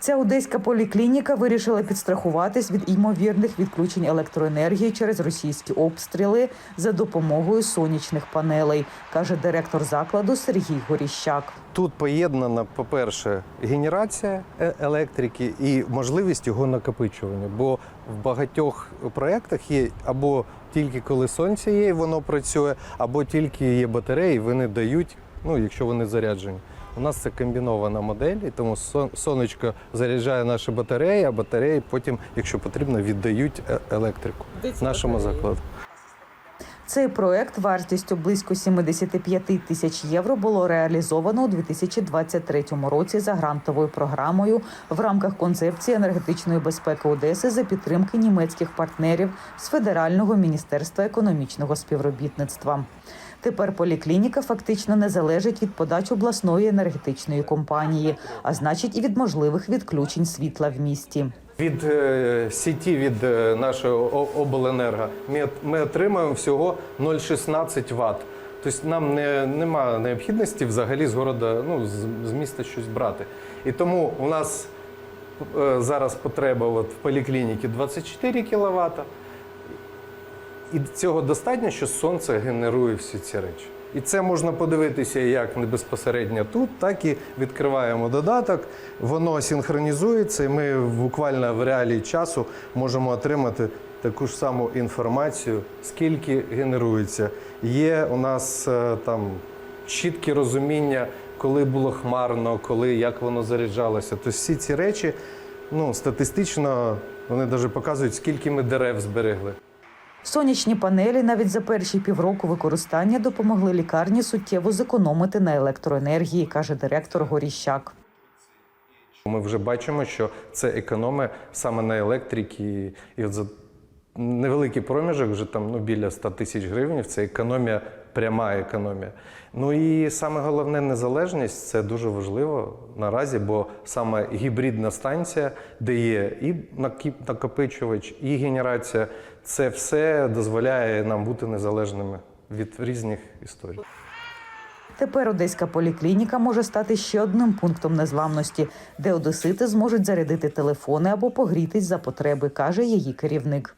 Ця одеська поліклініка вирішила підстрахуватись від ймовірних відключень електроенергії через російські обстріли за допомогою сонячних панелей, каже директор закладу Сергій Горіщак. Тут поєднана, по-перше, генерація е- електрики і можливість його накопичування. Бо в багатьох проєктах є або тільки коли сонце є, і воно працює, або тільки є батареї, вони дають, ну якщо вони заряджені. У нас це комбінована модель, і тому сонечко заряджає наші батареї, а батареї потім, якщо потрібно, віддають е- електрику нашому закладу. Цей проект вартістю близько 75 тисяч євро було реалізовано у 2023 році за грантовою програмою в рамках концепції енергетичної безпеки Одеси за підтримки німецьких партнерів з Федерального міністерства економічного співробітництва. Тепер поліклініка фактично не залежить від подач обласної енергетичної компанії, а значить і від можливих відключень світла в місті. Від е, сіті від нашого нашої обленерго ми, ми отримаємо всього 0,16 Вт. Тобто нам не, немає необхідності взагалі з города, ну, з, з міста щось брати. І тому у нас е, зараз потреба от, в поліклініці 24 кВт. І цього достатньо, що сонце генерує всі ці речі. І це можна подивитися як не безпосередньо тут, так і відкриваємо додаток, воно синхронізується, і ми буквально в реалії часу можемо отримати таку ж саму інформацію, скільки генерується. Є у нас е, там чіткі розуміння, коли було хмарно, коли як воно заряджалося. Тобто всі ці речі ну, статистично вони навіть показують, скільки ми дерев зберегли. Сонячні панелі навіть за перші півроку використання допомогли лікарні суттєво зекономити на електроенергії, каже директор Горіщак. Ми вже бачимо, що це економи саме на електриці. І от за невеликий проміжок, вже там ну, біля 100 тисяч гривень, це економія, пряма економія. Ну і саме головне незалежність це дуже важливо наразі, бо саме гібридна станція, де є і накопичувач, і генерація, це все дозволяє нам бути незалежними від різних історій. Тепер одеська поліклініка може стати ще одним пунктом незламності, де одесити зможуть зарядити телефони або погрітись за потреби, каже її керівник.